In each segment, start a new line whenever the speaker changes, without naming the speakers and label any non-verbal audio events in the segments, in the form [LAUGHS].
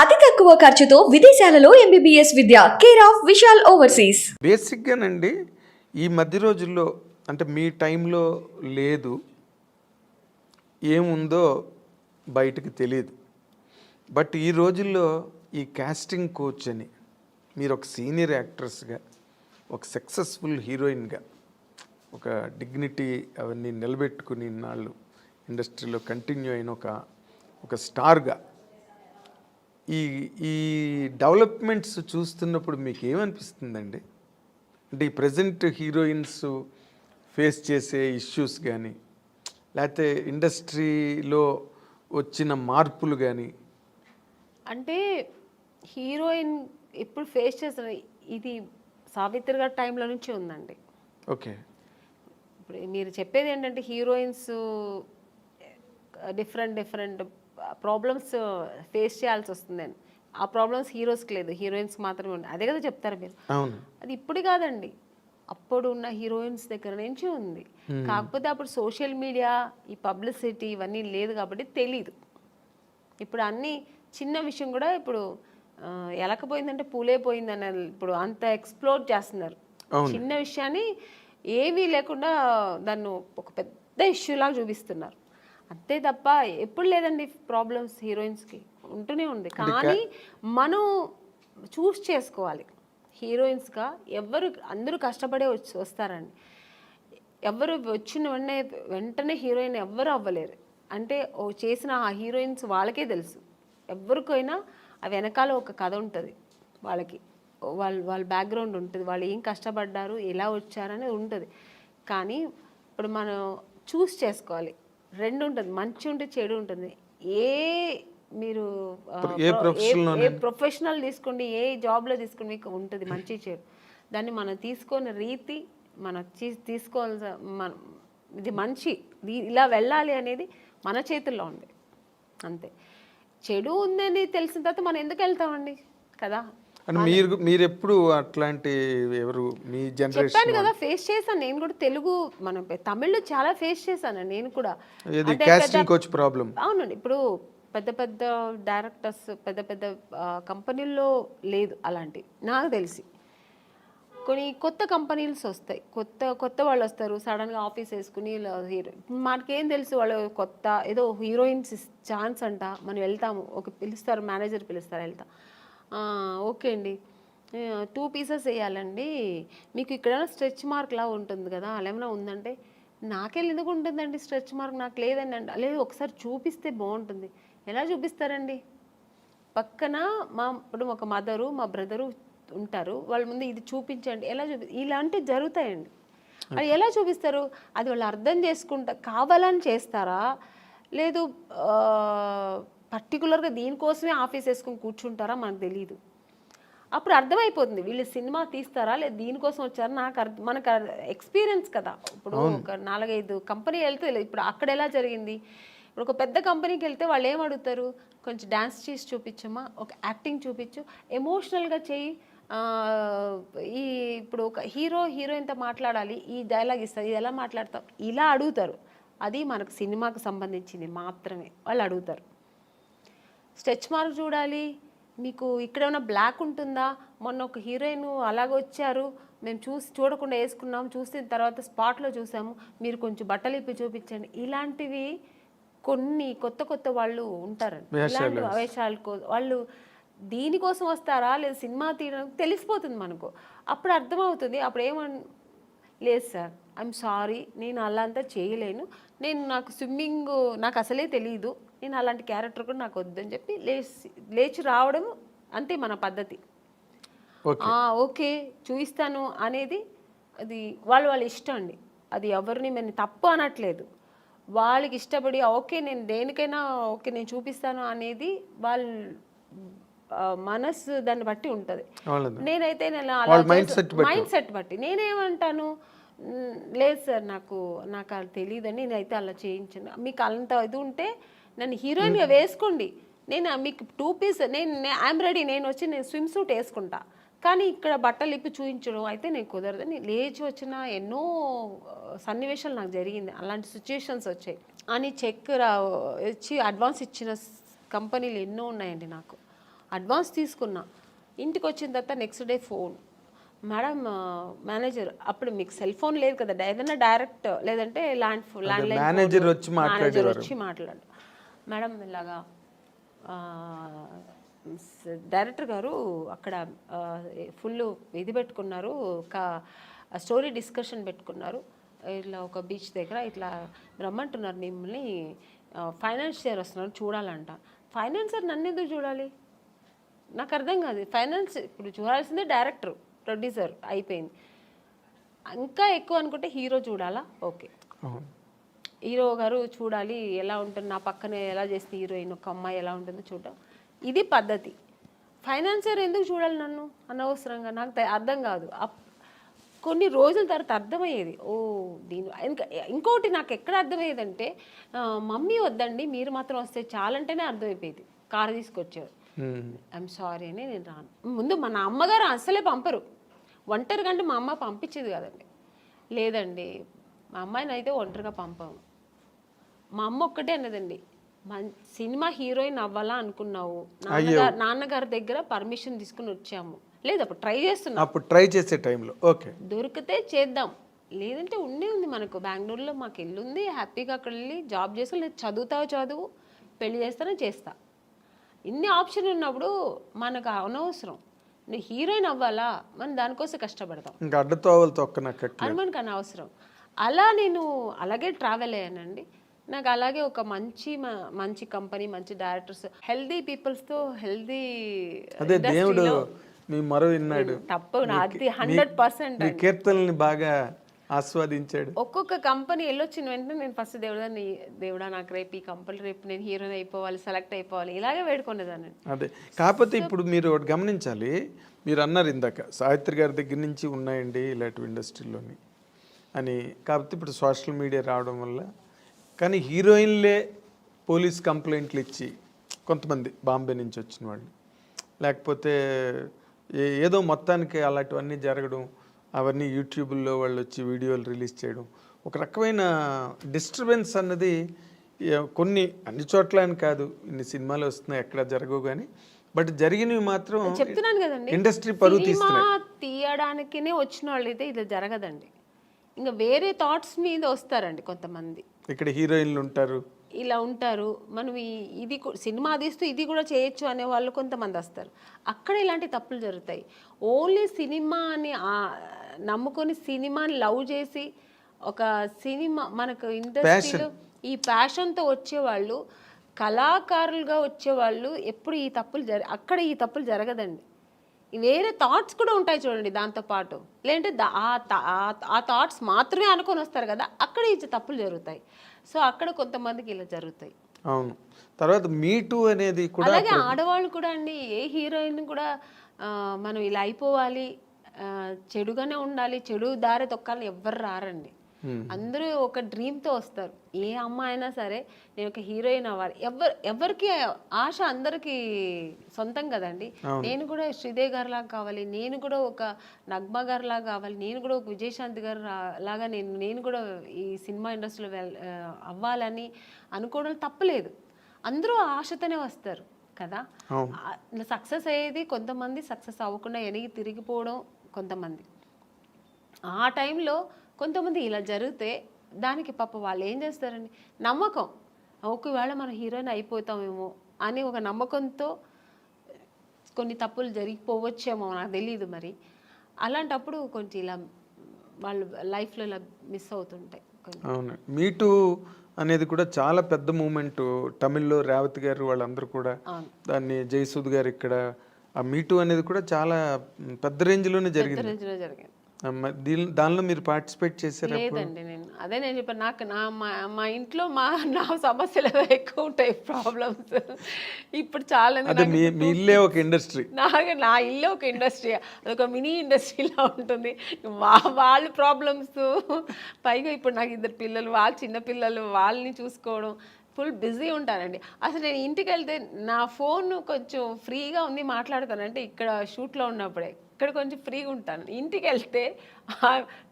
అతి తక్కువ ఖర్చుతో విదేశాలలో ఎంబీబీఎస్ విద్య కేర్ ఆఫ్ విశాల్ ఓవర్సీస్.
బేసిక్గానండి ఈ మధ్య రోజుల్లో అంటే మీ టైంలో లేదు ఏముందో బయటకు తెలియదు బట్ ఈ రోజుల్లో ఈ కాస్టింగ్ కోచ్ అని మీరు ఒక సీనియర్ యాక్ట్రెస్గా ఒక సక్సెస్ఫుల్ హీరోయిన్గా ఒక డిగ్నిటీ అవన్నీ నిలబెట్టుకుని ఇన్నాళ్ళు ఇండస్ట్రీలో కంటిన్యూ అయిన ఒక ఒక స్టార్గా ఈ ఈ డెవలప్మెంట్స్ చూస్తున్నప్పుడు మీకు ఏమనిపిస్తుందండి అంటే ఈ ప్రజెంట్ హీరోయిన్స్ ఫేస్ చేసే ఇష్యూస్ కానీ లేకపోతే ఇండస్ట్రీలో వచ్చిన మార్పులు కానీ
అంటే హీరోయిన్ ఇప్పుడు ఫేస్ చేసిన ఇది సావిత్రి గారి టైంలో నుంచి ఉందండి.
ఓకే.
ఇప్పుడు మీరు చెప్పేది ఏంటంటే heroines different different problems face చేయాల్సి వస్తుందని ఆ ప్రాబ్లమ్స్ హీరోస్కి లేదు. హీరోయిన్స్ మాత్రమే ఉంది అదే కదా చెప్తారు మీరు. అది ఇప్పుడు కాదండి. అప్పుడు ఉన్న హీరోయిన్స్ దగ్గర నుంచి ఉంది. కాకపోతే అప్పుడు సోషల్ మీడియా ఈ పబ్లిసిటీ ఇవన్నీ లేదు కాబట్టి తెలీదు. ఇప్పుడు అన్ని చిన్న విషయం కూడా ఇప్పుడు ఎలకపోయిందంటే పూలే పోయిందని ఇప్పుడు అంత ఎక్స్ప్లోర్ చేస్తున్నారు. చిన్న విషయాన్ని ఏమీ లేకుండా దాన్ని ఒక పెద్ద ఇష్యూ లాగా చూపిస్తున్నారు. అంతే తప్ప ఎప్పుడు లేదండి ప్రాబ్లమ్స్ హీరోయిన్స్కి ఉంటూనే ఉంది. కానీ మనం చూస్ చేసుకోవాలి. హీరోయిన్స్గా ఎవరు అందరూ కష్టపడే వచ్చి వస్తారండి. ఎవరు వచ్చిన వెంటనే వెంటనే హీరోయిన్ ఎవ్వరు అవ్వలేరు. అంటే ఓ చేసిన ఆ హీరోయిన్స్ వాళ్ళకే తెలుసు. ఎవరికైనా ఆ వెనకాల ఒక కథ ఉంటుంది. వాళ్ళకి వాళ్ళ వాళ్ళ బ్యాక్గ్రౌండ్ ఉంటుంది. వాళ్ళు ఏం కష్టపడ్డారు ఎలా వచ్చారనేది ఉంటుంది. కానీ ఇప్పుడు మనం చూస్ చేసుకోవాలి. రెండు ఉంటుంది మంచి ఉంటే చెడు ఉంటుంది. ఏ మీరు
ఏ
ప్రొఫెషనల్ తీసుకోండి ఏ జాబ్లో తీసుకోండి మీకు ఉంటుంది మంచి చెడు. దాన్ని మనం తీసుకునే రీతి మనం తీసుకోవాల్సిన మన ఇది మంచి. ఇలా వెళ్ళాలి అనేది మన చేతుల్లో ఉంది. అంతే. చెడు ఉందని తెలిసిన తర్వాత మనం ఎందుకు వెళ్తామండి? కదా?
అని మీరు మీరు ఎప్పుడు అట్లాంటి ఎవరు మీ జనరేషన్
చెప్పాను కదా ఫేస్ చేశాను. నేను కూడా తెలుగు మనం తమిళ్ళో చాలా ఫేస్ చేశాను నేను కూడా.
ఇది కాస్టింగ్ కోచ్ ప్రాబ్లం
అవునండి. ఇప్పుడు పెద్ద పెద్ద డైరెక్టర్స్ పెద్ద పెద్ద కంపెనీల్లో లేదు అలాంటి. నాకు తెలిసి. కొన్ని కొత్త కంపెనీస్ వస్తాయి. కొత్త కొత్త వాళ్ళు వస్తారు. సడన్గా ఆఫీస్ వేసుకుని హీరో మనకేం తెలుసు వాళ్ళు కొత్త ఏదో హీరోయిన్స్ ఛాన్స్ అంట. మనం వెళ్తాము. ఒక పిలుస్తారు మేనేజర్ పిలుస్తారు వెళ్తాం. "ఆ, ఓకే అండి. టూ పీసెస్ వేయాలండి. మీకు ఇక్కడ స్ట్రెచ్ మార్క్లా ఉంటుంది కదా అలా ఏమైనా ఉందంటే నాకే ఎందుకు ఉంటుందండి స్ట్రెచ్ మార్క్? నాకు లేదండి అంటే లేదు ఒకసారి చూపిస్తే బాగుంటుంది. ఎలా చూపిస్తారండి? పక్కన మా ఇప్పుడు ఒక మదరు మా బ్రదరు ఉంటారు. వాళ్ళ ముందు ఇది చూపించండి. ఎలా చూపి ఇలాంటివి జరుగుతాయండి. అది ఎలా చూపిస్తారు? అది వాళ్ళు అర్థం చేసుకుంటా కావాలని చేస్తారా? లేదు పర్టికులర్గా దీనికోసమే ఆఫీస్ వేసుకొని కూర్చుంటారా మనకు తెలియదు అప్పుడు అర్థమైపోతుంది వీళ్ళు సినిమా తీస్తారా లేదు దీనికోసం వచ్చారా? నాకు అర్థం మనకు ఎక్స్పీరియన్స్ కదా. ఇప్పుడు ఒక నాలుగైదు కంపెనీ వెళ్తే ఇప్పుడు అక్కడ ఎలా జరిగింది? ఇప్పుడు ఒక పెద్ద కంపెనీకి వెళ్తే వాళ్ళు ఏం అడుగుతారు? కొంచెం డ్యాన్స్ చేసి చూపించమ్మా ఒక యాక్టింగ్ చూపించు. ఎమోషనల్గా చేయి. ఈ ఇప్పుడు ఒక హీరో హీరోయిన్తో మాట్లాడాలి. ఈ డైలాగ్ ఇస్తారు ఇది ఎలా మాట్లాడతాం ఇలా అడుగుతారు. అది మనకు సినిమాకు సంబంధించింది మాత్రమే. వాళ్ళు అడుగుతారు. స్ట్రెచ్ మార్క్ చూడాలి. మీకు ఇక్కడ ఏమైనా బ్లాక్ ఉంటుందా? మొన్న ఒక హీరోయిన్ అలాగ వచ్చారు. మేము చూసి చూడకుండా వేసుకున్నాం. చూసిన తర్వాత స్పాట్లో చూసాము. మీరు కొంచెం బట్టలు ఇప్పి చూపించండి. ఇలాంటివి కొన్ని కొత్త కొత్త వాళ్ళు ఉంటారండి. ఇలాంటి వేషాలు వాళ్ళు దీనికోసం వస్తారా? లేదా సినిమా తీయడం తెలిసిపోతుంది మనకు. అప్పుడు అర్థమవుతుంది. అప్పుడు ఏమన్ లేదు సార్. ఐఎమ్ సారీ నేను అలా అంతా చేయలేను. నేను నాకు స్విమ్మింగ్ నాకు అసలే తెలియదు నేను అలాంటి క్యారెక్టర్ కూడా నాకు వద్దని చెప్పి లేచి లేచి రావడం అంతే మన పద్ధతి.
ఓకే.
ఆ, ఓకే చూపిస్తాను అనేది అది వాళ్ళ వాళ్ళ ఇష్టం అండి. అది ఎవరిని మేము తప్పు అనట్లేదు. వాళ్ళకి ఇష్టపడి ఓకే నేను దేనికైనా ఓకే నేను చూపిస్తాను అనేది వాళ్ళ ఆ, మనసు దాన్ని బట్టి ఉంటుంది. నేనైతే. మైండ్ సెట్ బట్టి. నేనేమంటాను? "మ్, లేదు సార్ నాకు నాకు అది తెలియదని నేనైతే అలా చేయించాను. మీకు అంత ఇది ఉంటే నన్ను హీరోయిన్గా వేసుకోండి. నేను మీకు టూ పీస్ నేను ఐఎమ్ రెడీ. నేను వచ్చి నేను స్విమ్ సూట్ వేసుకుంటా. కానీ ఇక్కడ బట్టలు ఇప్పి చూపించడం అయితే నేను కుదరదని లేచి వచ్చిన ఎన్నో సన్నివేశాలు నాకు జరిగింది. అలాంటి సిచ్యుయేషన్స్ వచ్చాయి. అని చెక్ రా ఇచ్చి అడ్వాన్స్ ఇచ్చిన కంపెనీలు ఎన్నో ఉన్నాయండి నాకు. అడ్వాన్స్ తీసుకున్నా. ఇంటికి వచ్చిన తర్వాత next day phone. Madam manager అప్పుడు మీకు సెల్ ఫోన్ లేదు కదా ఏదైనా డైరెక్ట్ లేదంటే ల్యాండ్ ల్యాండ్ లైన్
manager వచ్చి
మేనేజర్ వచ్చి మాట్లాడు మేడం ఇలాగా డైరెక్టర్ గారు అక్కడ ఫుల్ ఇది పెట్టుకున్నారు ఒక స్టోరీ డిస్కషన్ పెట్టుకున్నారు ఇట్లా ఒక బీచ్ దగ్గర ఇట్లా రమ్మంటున్నారు మిమ్మల్ని ఫైనాన్షియర్ వస్తున్నారు చూడాలంట. ఫైనాన్సర్ నన్ను ఎందుకు చూడాలి? నాకు అర్థం కాదు. ఫైనాన్స్ ఇప్పుడు చూడాల్సిందే డైరెక్టర్. ప్రొడ్యూసర్ అయిపోయింది. ఇంకా ఎక్కువ అనుకుంటే హీరో చూడాలా? ఓకే. హీరో గారు చూడాలి ఎలా ఉంటుంది నా పక్కనే ఎలా చేస్తే హీరోయిన్ ఒక అమ్మాయి ఎలా ఉంటుందో చూడడం ఇది పద్ధతి. ఫైనాన్సర్ ఎందుకు చూడాలి నన్ను? అనవసరంగా నాకు అర్థం కాదు. కొన్ని రోజుల తర్వాత అర్థమయ్యేది. ఓ దీని ఇంకా ఇంకోటి నాకు ఎక్కడ అర్థమయ్యేదంటే మమ్మీ వద్దండి మీరు మాత్రం వస్తే చాలంటేనే అర్థమైపోయేది. కారు తీసుకొచ్చారు. ఐఎమ్ సారీ అని నేను రాను. ముందు మన అమ్మగారు అస్సలే పంపరు. ఒంటరి కంటే మా అమ్మ పంపించేది కదండి. లేదండి మా అమ్మాయిని అయితే ఒంటరిగా పంపాము మా అమ్మ ఒక్కటే అన్నదండి మన్- సినిమా హీరోయిన్ అవ్వాలా అనుకున్నావు. నాన్నగారు నాన్నగారి దగ్గర పర్మిషన్ తీసుకుని వచ్చాము. లేదు అప్పుడు ట్రై చేస్తున్నాం.
అప్పుడు ట్రై చేసే టైంలో ఓకే.
దొరికితే చేద్దాం. లేదంటే ఉండే ఉంది మనకు. బెంగళూరులో మాకు ఇల్లు ఉంది హ్యాపీగా అక్కడ వెళ్ళి జాబ్ చేసుకో లేదు చదువుతావు చదువు పెళ్ళి చేస్తానే చేస్తా. ఇన్ని ఆప్షన్ ఉన్నప్పుడు మనకు అనవసరం. నువ్వు హీరోయిన్ అవ్వాలా? మనం దానికోసం కష్టపడతాం.
ఇంకా అడ్డతోవలు తొక్కనక్కట్లేదు
అది మనకు అనవసరం అలా నేను అలాగే ట్రావెల్ అయ్యానండి. నాకు అలాగే ఒక మంచి మంచి కంపెనీ మంచి డైరెక్టర్స్ హెల్దీ పీపుల్స్తో హెల్దీ
అదే దేవుడు మీ మరో విన్నాడు.
తప్పు నాది హండ్రెడ్ పర్సెంట్
మీ కీర్తనల్ని బాగా ఆస్వాదించాడు.
ఒక్కొక్క కంపెనీ వెళ్ళొచ్చిన వెంటనే నేను ఫస్ట్ దేవుడా దేవుడా నాకు రేపు ఈ కంపెనీ రేపు నేను హీరోయిన్ అయిపోవాలి సెలెక్ట్ అయిపోవాలి ఇలాగే వేడుకునేదాన్ని.
అదే. కాకపోతే ఇప్పుడు మీరు ఒకటి గమనించాలి మీరు అన్నారు ఇందాక సావిత్రి గారి దగ్గర నుంచి ఉన్నాయండి ఇలాంటి ఇండస్ట్రీలోని అని. కాకపోతే ఇప్పుడు సోషల్ మీడియా రావడం వల్ల కానీ హీరోయిన్లే పోలీస్ కంప్లైంట్లు ఇచ్చి కొంతమంది బాంబే నుంచి వచ్చిన వాళ్ళు. లేకపోతే ఏదో మొత్తానికి అలాంటివన్నీ జరగడం అవన్నీ యూట్యూబ్లో వాళ్ళు వచ్చి వీడియోలు రిలీజ్ చేయడం. ఒక రకమైన డిస్టర్బెన్స్ అన్నది కొన్ని అన్ని చోట్ల అని కాదు ఇన్ని సినిమాలు వస్తున్నాయి ఎక్కడ జరగవు కానీ బట్ జరిగినవి మాత్రం
చెప్తున్నాను కదండి.
ఇండస్ట్రీ పరువు
తీయడానికినే వచ్చిన వాళ్ళు అయితే ఇది జరగదండి. ఇంకా వేరే థాట్స్ మీద వస్తారండి కొంతమంది.
ఇక్కడ హీరోయిన్లు ఉంటారు.
ఇలా ఉంటారు. మనం ఇది సినిమా తీస్తూ ఇది కూడా చేయొచ్చు అనే వాళ్ళు కొంతమంది వస్తారు. అక్కడ ఇలాంటి తప్పులు జరుగుతాయి. ఓన్లీ సినిమాని ఆ- నమ్ముకొని సినిమాని లవ్ చేసి ఒక సినిమా మనకు ఇండస్ట్రీలో ఈ ప్యాషన్తో వచ్చేవాళ్ళు కళాకారులుగా వచ్చేవాళ్ళు ఎప్పుడు ఈ తప్పులు జర అక్కడ ఈ తప్పులు జరగదండి. వేరే థాట్స్ కూడా ఉంటాయి చూడండి దాంతో పాటు. లేదంటే ఆ థాట్స్ మాత్రమే అనుకొని వస్తారు కదా అక్కడ ఈ తప్పులు జరుగుతాయి. సో అక్కడ కొంతమందికి ఇలా జరుగుతాయి.
అవును. తర్వాత మీటు అనేది కూడా
అలాగే ఆడవాళ్ళు కూడా అండి ఏ హీరోయిన్ కూడా మనం ఇలా అయిపోవాలి ఆ, చెడుగానే ఉండాలి చెడు దారి తొక్కాలని ఎవ్వరు రారండి. అందరూ ఒక డ్రీమ్తో వస్తారు. ఏ అమ్మాయి అయినా సరే నేను ఒక హీరోయిన్ అవ్వాలి. ఎవరు ఎవరికి ఆశ అందరికీ సొంతం కదండి. నేను కూడా శ్రీదేవి గారి లాగా కావాలి. నేను కూడా ఒక నగ్మ గారి లాగా కావాలి. నేను కూడా ఒక విజయశాంతి గారు లాగా నేను నేను కూడా ఈ సినిమా ఇండస్ట్రీలో వెల్ ఆ, అవ్వాలని అనుకోవడం తప్పలేదు. అందరూ ఆశతోనే వస్తారు కదా. సక్సెస్ అయ్యేది కొంతమంది సక్సెస్ అవ్వకుండా వెనక్కి తిరిగిపోవడం కొంతమంది. ఆ టైంలో కొంతమంది ఇలా జరిగితే దానికి పాప వాళ్ళు ఏం చేస్తారండి? నమ్మకం. ఒకవేళ మనం హీరోయిన్ అయిపోతామేమో అని ఒక నమ్మకంతో కొన్ని తప్పులు జరిగిపోవచ్చేమో నాకు తెలియదు మరి. అలాంటప్పుడు కొంచెం ఇలా వాళ్ళు లైఫ్లో ఇలా మిస్ అవుతుంటాయి
అవును. మీటు అనేది కూడా చాలా పెద్ద మూమెంట్. తమిళ్ళో రేవతి గారు వాళ్ళందరూ కూడా దాన్ని జయసూద్ గారు ఇక్కడ ఆ మీటు అనేది కూడా చాలా పెద్ద రేంజ్లోనే జరిగింది. దానిలో మీరు పార్టిసిపేట్ చేశారా
లేదండి నేను. అదే నేను చెప్పాను నాకు నా మా మా ఇంట్లో మా నా సమస్యలు ఎక్కువ ఉంటాయి ప్రాబ్లమ్స్ ఇప్పుడు చాలా
మీ ఇల్లే ఒక ఇండస్ట్రీ
నాకు నా ఇల్లు ఒక ఇండస్ట్రీ అదొక మినీ ఇండస్ట్రీలా ఉంటుంది. వాళ్ళ ప్రాబ్లమ్స్ పైగా ఇప్పుడు నాకు ఇద్దరు పిల్లలు వాళ్ళ చిన్న పిల్లలు వాళ్ళని చూసుకోవడం. ఫుల్ బిజీ ఉంటానండి అసలు నేను ఇంటికి వెళ్తే నా ఫోన్ కొంచెం ఫ్రీగా ఉంది మాట్లాడతానంటే ఇక్కడ షూట్లో ఉన్నప్పుడే. ఇక్కడ కొంచెం ఫ్రీగా ఉంటాను. ఇంటికి వెళ్తే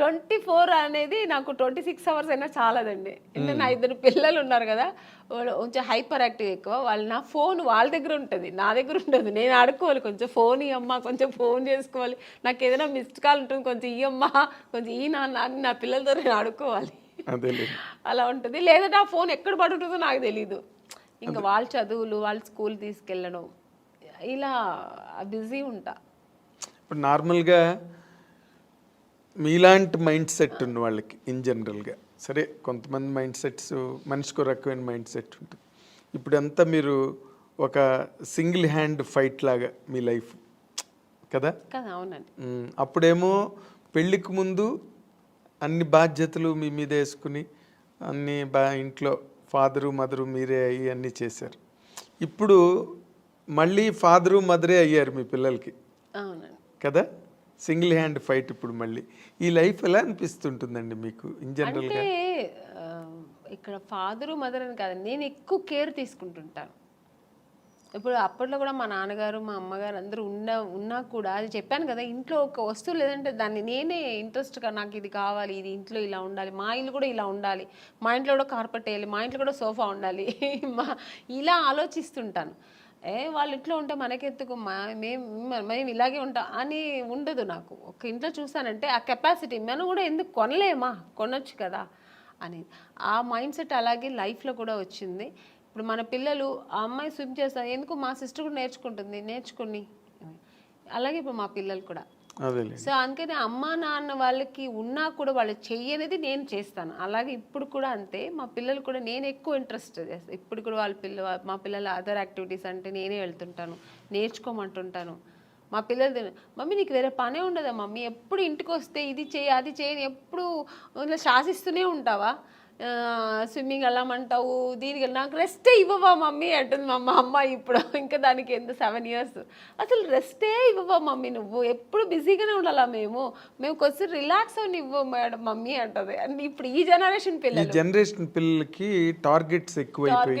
ట్వంటీ ఫోర్ అనేది నాకు ట్వంటీ సిక్స్ అవర్స్ అయినా చాలదండి. ఎందుకంటే నా ఇద్దరు పిల్లలు ఉన్నారు కదా వాళ్ళు కొంచెం హైపర్ యాక్టివ్ ఎక్కువ. వాళ్ళు నా ఫోన్ వాళ్ళ దగ్గర ఉంటుంది నా దగ్గర ఉండదు. నేను ఆడుకోవాలి కొంచెం ఫోన్ ఇవ్వమ్మా కొంచెం ఫోన్ చేసుకోవాలి. నాకు ఏదైనా మిస్డ్ కాల్ ఉంటుంది కొంచెం ఇవ్వమ్మా కొంచెం ఈ నాన్న అని నా పిల్లలతో నేను ఆడుకోవాలి. అలా ఉంటుంది. లేదంటే ఆ ఫోన్ ఎక్కడ పడుతుందో నాకు తెలీదు. ఇంకా వాళ్ళ చదువులు వాళ్ళ స్కూల్ తీసుకెళ్ళడం ఇలా బిజీ ఉంటా.
ఇప్పుడు నార్మల్గా మీలాంటి మైండ్ సెట్ ఉన్న వాళ్ళకి ఇన్ జనరల్గా సరే కొంతమంది మైండ్ సెట్స్ మనిషికి రకమైన మైండ్ సెట్ ఉంటుంది. ఇప్పుడంతా మీరు ఒక సింగిల్ హ్యాండ్ ఫైట్ లాగా మీ లైఫ్ కదా?
అవునండి.
అప్పుడేమో పెళ్ళికి ముందు అన్ని బాధ్యతలు మీ మీద వేసుకుని అన్ని బా ఇంట్లో ఫాదరు మదరు మీరే అయ్యి అన్నీ చేశారు. ఇప్పుడు మళ్ళీ ఫాదరు మదరే అయ్యారు మీ పిల్లలకి.
అవునండి.
కదా? సింగిల్ హ్యాండ్ ఫైట్ ఇప్పుడు మళ్ళీ. ఈ లైఫ్ ఎలా అనిపిస్తుంటుందండి మీకు ఇన్ జనరల్గా
ఇక్కడ ఫాదర్ మదర్ అని కాదు నేను ఎక్కువ కేర్ తీసుకుంటుంటాను. ఇప్పుడు అప్పట్లో కూడా మా నాన్నగారు మా అమ్మగారు అందరూ ఉన్న ఉన్నా కూడా అది చెప్పాను కదా ఇంట్లో ఒక వస్తువు లేదంటే దాన్ని నేనే ఇంట్రెస్ట్గా నాకు ఇది కావాలి ఇది ఇంట్లో ఇలా ఉండాలి మా ఇల్లు కూడా ఇలా ఉండాలి మా ఇంట్లో కూడా కార్పెట్ వేయాలి మా ఇంట్లో కూడా సోఫా ఉండాలి [LAUGHS] మా ఇలా ఆలోచిస్తుంటాను. ఏ వాళ్ళు ఇంట్లో ఉంటే మనకెత్తుకు మా మేము మేము ఇలాగే ఉంటాం అని ఉండదు నాకు. ఒక ఇంట్లో చూసానంటే ఆ కెపాసిటీ మనం కూడా ఎందుకు కొనలేమా? కొనొచ్చు కదా? అని. ఆ మైండ్ సెట్ అలాగే లైఫ్లో కూడా వచ్చింది. ఇప్పుడు మన పిల్లలు ఆ అమ్మాయి స్విమ్ చేస్తారు ఎందుకు మా సిస్టర్ కూడా నేర్చుకుంటుంది? నేర్చుకుని. అలాగే ఇప్పుడు మా పిల్లలు కూడా. సో అందుకని అమ్మా నాన్న వాళ్ళకి ఉన్నా కూడా వాళ్ళు చెయ్యనేది నేను చేస్తాను. అలాగే ఇప్పుడు కూడా అంతే. మా పిల్లలు కూడా నేను ఎక్కువ ఇంట్రెస్ట్ చేస్తాను ఇప్పుడు కూడా వాళ్ళ పిల్ల మా పిల్లల అదర్ యాక్టివిటీస్ అంటే నేనే వెళ్తుంటాను. నేర్చుకోమంటుంటాను. మా పిల్లలు మమ్మీ నీకు వేరే పనే ఉండదా? మమ్మీ ఎప్పుడు ఇంటికి వస్తే ఇది చేయి అది చేయని ఎప్పుడు ఇలా శాసిస్తూనే ఉంటావా? స్విమ్మింగ్ వెళ్ళమంటావు దీనికి నాకు రెస్టే ఇవ్వవా మమ్మీ? అంటుంది మా అమ్మ ఇప్పుడు. ఇంకా దానికి ఎంత? Seven years. అసలు రెస్టే ఇవ్వవా మమ్మీ నువ్వు? ఎప్పుడు బిజీగానే ఉండాలా మేము? మేము కొంచెం రిలాక్స్ అవని ఇవ్వ మేడం మమ్మీ అంటది. అండ్ ఇప్పుడు ఈ జనరేషన్ పిల్లలు.
జనరేషన్ పిల్లలకి టార్గెట్స్ ఎక్కువైపోయి